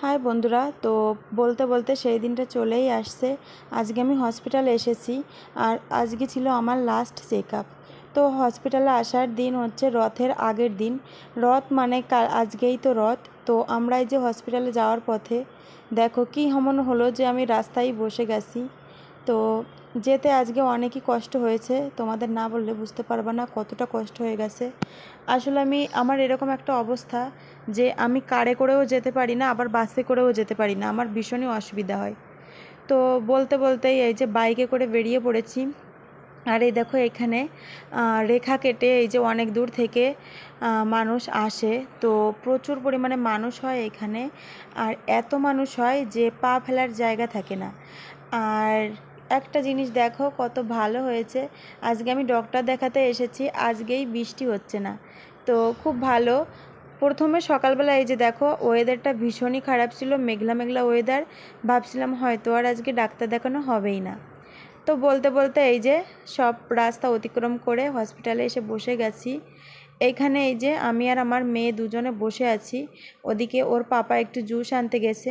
High বন্ধুরা, তো বলতে বলতে সেই দিনটা চলেই আসছে। আজকে আমি হসপিটালে এসেছি আর আজকে ছিল আমার লাস্ট চেক আপ তো হসপিটালে আসার দিন হচ্ছে রথের আগের দিন। রথ মানে কাল, আজকেই তো রথ। তো আমরা এই যে হসপিটালে যাওয়ার পথে, দেখো কী এমন হলো যে আমি রাস্তায় বসে গেছি। তো যেতে আজকে অনেকই কষ্ট হয়েছে। তোমাদের না বললে বুঝতে পারবে না কতটা কষ্ট হয়ে গেছে। আসলে আমি, আমার এরকম একটা অবস্থা যে আমি কারে করেও যেতে পারি না, আবার বাসে করেও যেতে পারি না। আমার ভীষণই অসুবিধা হয়। তো বলতে বলতেই এই যে বাইকে করে বেরিয়ে পড়েছি। আর এই দেখো এখানে রেখা কেটে এই যে অনেক দূর থেকে মানুষ আসে। তো প্রচুর পরিমাণে মানুষ হয় এখানে। আর এত মানুষ হয় যে পা ফেলার জায়গা থাকে না। আর একটা জিনিস দেখো কত ভালো হয়েছে। আজকে আমি ডক্টর দেখাতে এসেছি, আজকেই বৃষ্টি হচ্ছে না। তো খুব ভালো। প্রথমে সকালবেলা এই যে দেখো ওয়েদারটা ভীষণই খারাপ ছিল, মেঘলা মেঘলা ওয়েদার ভাবছিলাম হয়তো আর আজকে ডাক্তার দেখানো হবেই না। তো বলতে বলতে এই যে সব রাস্তা অতিক্রম করে হসপিটালে এসে বসে গেছি। এইখানে এই যে আমি আর আমার মেয়ে দুজনে বসে আছি, ওদিকে ওর পাপা একটু জুস আনতে গেছে।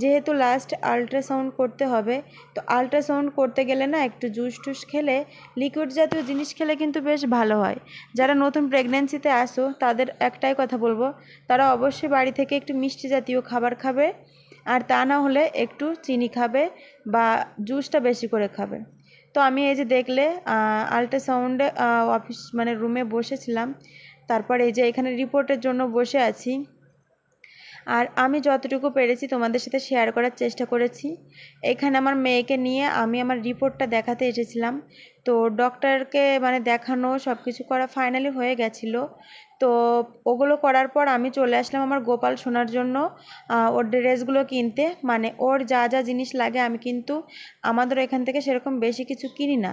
যেহেতু লাস্ট আল্ট্রাসাউন্ড করতে হবে, তো আল্ট্রাসাউন্ড করতে গেলে না একটু জুস টুস খেলে লিকুইড জাতীয় জিনিস খেলে কিন্তু বেশ ভালো হয়। যারা নতুন প্রেগনেন্সিতে আসো, তাদের একটাই কথা বলব, তারা অবশ্যই বাড়ি থেকে একটু মিষ্টি জাতীয় খাবার খাবে, আর তা না হলে একটু চিনি খাবে বা জুসটা বেশি করে খাবে। তো আমি এই যে দেখলে আল্ট্রাসাউন্ডে অফিস মানে রুমে বসেছিলাম তারপর এই যে এখানে রিপোর্টের জন্য বসে আছি। আর আমি যতটুকু পেরেছি তোমাদের সাথে শেয়ার করার চেষ্টা করেছি। এখানে আমার মেয়েকে নিয়ে আমি আমার রিপোর্টটা দেখাতে এসেছিলাম। তো ডক্টরকে মানে দেখানো সব কিছু করা ফাইনালি হয়ে গেছিল। তো ওগুলো করার পর আমি চলে আসলাম আমার গোপাল শোনার জন্য ওর ড্রেসগুলো কিনতে। মানে ওর যা যা জিনিস লাগে আমি কিন্তু আমাদের এখান থেকে সেরকম বেশি কিছু কিনি না।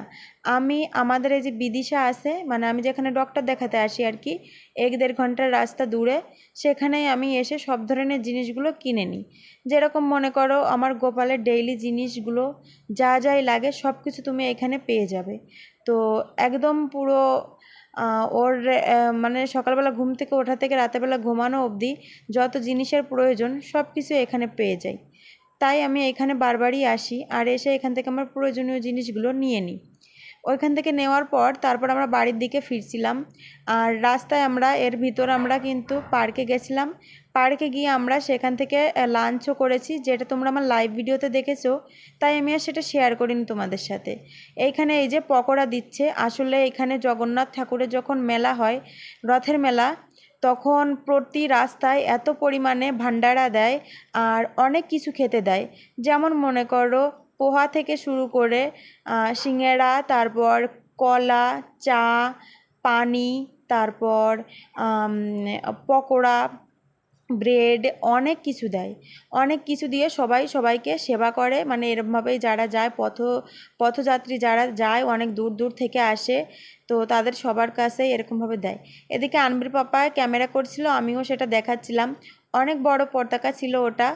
আমি, আমাদের এই যে বিদিশা আছে মানে আমি যেখানে ডক্টর দেখাতে আসি আর কি, এক দেড় ঘণ্টার রাস্তা দূরে, সেখানেই আমি এসে সব ধরনের জিনিসগুলো কিনে নিই। যেরকম মনে করো আমার গোপালের ডেইলি জিনিসগুলো, যা যাই লাগে সব কিছু তুমি এখানে পেয়ে যাবে। তো একদম পুরো ওর মানে সকালবেলা ঘুম থেকে ওঠা থেকে রাতেরবেলা ঘুমানো অবধি যত জিনিসের প্রয়োজন সব কিছু এখানে পেয়ে যাই। তাই আমি এখানে বারবারই আসি আর এসে এখান থেকে আমার প্রয়োজনীয় জিনিসগুলো নিয়ে নিই। ওইখান থেকে নেওয়ার পর তারপর আমরা বাড়ির দিকে ফিরছিলাম। আর রাস্তায় আমরা, এর ভিতর আমরা কিন্তু পার্কে গেছিলাম। পার্কে গিয়ে আমরা সেখান থেকে লাঞ্চও করেছি, যেটা তোমরা আমার লাইভ ভিডিওতে দেখেছ। তাই আমি আর সেটা শেয়ার করিনি তোমাদের সাথে। এইখানে এই যে পকোড়া দিচ্ছে, আসলে এখানে জগন্নাথ ঠাকুরের যখন মেলা হয়, রথের মেলা, তখন প্রতি রাস্তায় এত পরিমাণে ভান্ডারা দেয় আর অনেক কিছু খেতে দেয়। যেমন মনে করো পোহা থেকে শুরু করে শিঙেরা তারপর কলা চা পানি তারপর পকোড়া ব্রেড অনেক কিছু দেয়। অনেক কিছু দিয়ে সবাই সবাইকে সেবা করে। মানে এরমভাবেই যারা যায়, পথ, পথযাত্রী যারা যায়, অনেক দূর দূর থেকে আসে, তো তাদের সবার কাছেই এরকমভাবে দেয়। এদিকে আনবির পাপা ক্যামেরা করছিল, আমিও সেটা দেখাচ্ছিলাম। অনেক বড় পতাকা ছিল ওটা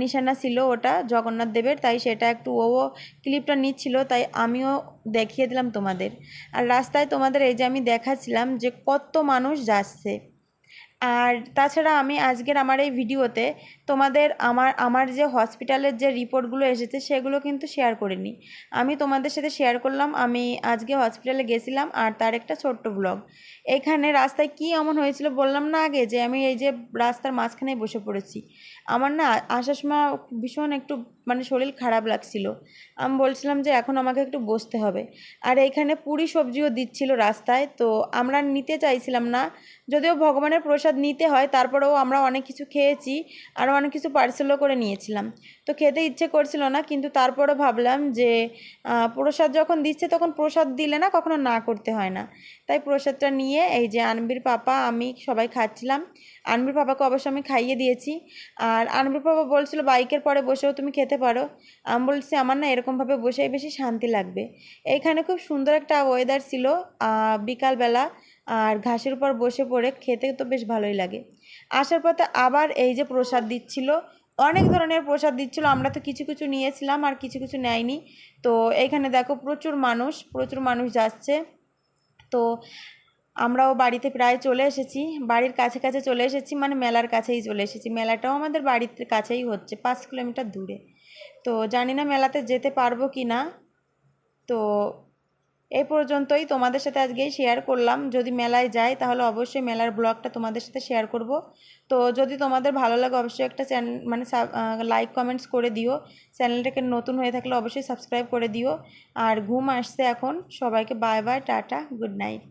নিশানা ছিল ওটা, জগন্নাথ দেবের, তাই সেটা একটু ও ক্লিপটা নিচ্ছিল, তাই আমিও দেখিয়ে দিলাম তোমাদের। আর রাস্তায় তোমাদের এই যে আমি দেখাচ্ছিলাম যে কত মানুষ যাচ্ছে। আর তাছাড়া আমি আজকের আমার এই ভিডিওতে তোমাদের আমার আমার যে হসপিটালের যে রিপোর্টগুলো এসেছে, সেগুলো কিন্তু শেয়ার করিনি। আমি তোমাদের সাথে শেয়ার করলাম, আমি আজকে হসপিটালে গেছিলাম, আর তার একটা ছোট্ট ব্লগ এখানে রাস্তায় কি এমন হয়েছিল বললাম না আগে, যে আমি এই যে রাস্তার মাঝখানে বসে পড়েছি। আমার না আসার সময় ভীষণ একটু মানে শরীর খারাপ লাগছিল। আমি বলছিলাম যে এখন আমাকে একটু বসতে হবে। আর এইখানে পুরি সবজিও দিচ্ছিল রাস্তায়, তো আমরা নিতে চাইছিলাম না। যদিও ভগবানের প্রসাদ নিতে হয়, তারপরেও আমরা অনেক কিছু খেয়েছি আর অনেক কিছু পার্সেলও করে নিয়েছিলাম। তো খেতে ইচ্ছে করছিল না, কিন্তু তারপরও ভাবলাম যে প্রসাদ যখন দিচ্ছে তখন প্রসাদ দিলে না কখনো না করতে হয় না। তাই প্রসাদটা নিয়ে এই যে আনবির পাপা, আমি সবাই খাচ্ছিলাম। আনবির পাপাকে অবশ্য আমি খাইয়ে দিয়েছি। আর আনবির পাপা বলছিল, বাইকের পরে বসেও তুমি খেতে পারো। আমি বলছি, আমার না এরকমভাবে বসেই বেশি শান্তি লাগবে। এইখানে খুব সুন্দর একটা ওয়েদার ছিল বিকালবেলা। আর ঘাসের উপর বসে পড়ে খেতে তো বেশ ভালোই লাগে। আসার পথে আবার এই যে প্রসাদ দিচ্ছিল, অনেক ধরনের প্রসাদ দিচ্ছিল, আমরা তো কিছু কিছু নিয়েছিলাম আর কিছু কিছু নেয়নি। তো এইখানে দেখো প্রচুর মানুষ প্রচুর মানুষ যাচ্ছে। তো আমরাও বাড়িতে প্রায় চলে এসেছি, বাড়ির কাছে কাছে চলে এসেছি মানে মেলার কাছেই চলে এসেছি। মেলাটাও আমাদের বাড়ির কাছেই হচ্ছে, পাঁচ কিলোমিটার দূরে। তো জানি না মেলাতে যেতে পারব কি না তো এই পর্যন্তই তোমাদের সাথে আজকেই শেয়ার করলাম। যদি মেলায় যাই, তাহলে অবশ্যই মেলার ব্লগটা তোমাদের সাথে শেয়ার করব। তো যদি তোমাদের ভালো লাগে, অবশ্যই একটা চ্যানেল মানে লাইক কমেন্টস করে দিও। চ্যানেলটাকে নতুন হয়ে থাকলে অবশ্যই সাবস্ক্রাইব করে দিও। আর ঘুম আসছে এখন। সবাইকে bye bye tata good night